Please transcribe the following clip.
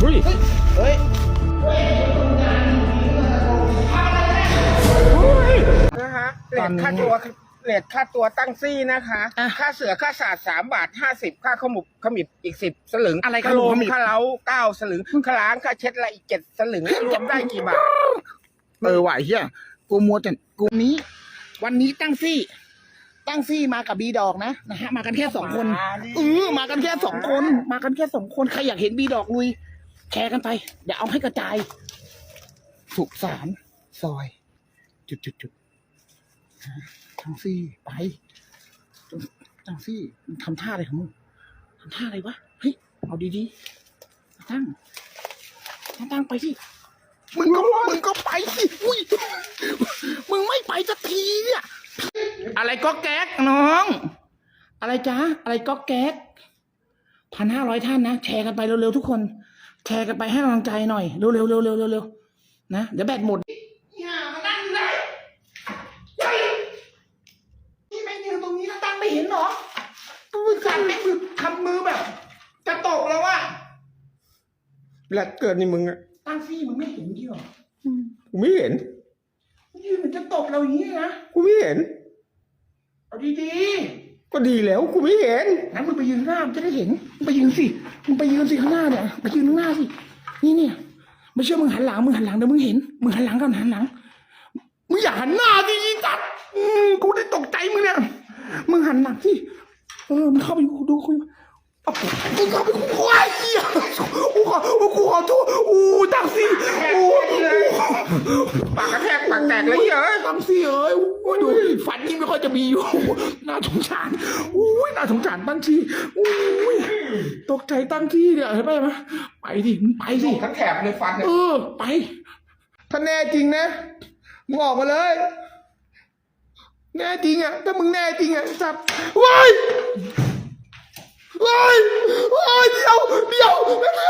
เฮ้ย เฮ้ยนะฮะเลทค่าตัวเลทค่าตัวตั้งซี่นะคะอะค่าเสือค่าสาดสามบาทห้าสิบค่าขมุบขมิบอีกสิบสลึงอะไรค่าโลขมุบขมิบค่าเล้าเก้าสลึงค่าล้างค่าเช็ดละอีกเจ็ดสลึงรวมได้กี่บาท เออไหวเฮียกูมัวแต่กูนี้ วันนี้ตั้งซี่ ตั้งซี่มากับบีดอกนะนะฮะมากันแค่สองคนมาดิเออมากันแค่สองคน มากันแค่สองคนใครอยากเห็นบีดอกลุย แชร์กันไปเดี๋ยวเอาให้กระจาย สุสานซอย จุดจุดจุดนะตั้งซี่ไปตั้งซี่มึงทำท่าอะไรของมึงทำท่าอะไรวะ เฮ้ย เอาดีๆตั้งตั้งไปสิมึงก็มึงก็ไปสิอุ้ยมึงไม่ไปสักทีเนี่ยอะไรก็แก๊กน้อง อะไรจ๊ะอะไรก็แก๊กพันห้าร้อยท่านนะ แชร์กันไปเร็วๆทุกคน แชร์กันไปให้กำลังใจหน่อยเร็วๆเร็วๆเร็วๆเร็วๆนะเดี๋ยวแบตหมดอย่ามานั่งอยู่ไหนเฮ้ยนี่ไม่ยืนตรงนี้แล้วตั้งไม่เห็นเหรอมือสั่นไม่มือทำมือแบบจะตกแล้วว่ะแหละเกิดในมึงอะตั้งซี่มึงไม่เห็นจริงเหรอกูไม่เห็นยืนเหมือนจะตกเราอย่างนี้นะกูไม่เห็นเอาดี ก็ดีแล้วกูไม่เห็นๆงั้นมึงไปยืนข้างหน้ามึงจะได้เห็นมึงไปยืนสิมึงไปยืนสิข้างหน้าเนี่ยไปยืนข้างหน้าสินี่เนี่ยไม่เชื่อมึงหันหลังมึงหันหลังเดี๋ยวมึงเห็นมึงหันหลังก่อนหันหลังมึงอย่าหันหน้าสิอีสัตว์อืมกูได้ตกใจมึงเนี่ยมึงหันหลังสิเออมึงเข้าไปดูคุยเอามึงเข้าไปคุยไอ้เหี้ยกูขอกูขอโทษอู้ตังสิอู้ปากกระแทก ปากแตกเลยเหี้ยเอ้ยตังสิเอ้ยอู้ดูฝันยิ่งไม่ค่อยจะมีอยู่น่าสงสารอู้ยน่าสงสารตั้งที่อู้ยตกใจตั้งที่เนี่ยเห็นไหมไปดิมึงไปสิทั้งแถบเลยฟันเนี่ยเออ ไปถ้าแน่จริงนะมึงออกมาเลย แน่จริงอะถ้ามึงแน่จริงอะจับว้ายว้ายว้ายเดี๋ยวเดี๋ยวไม่ได้จับสิ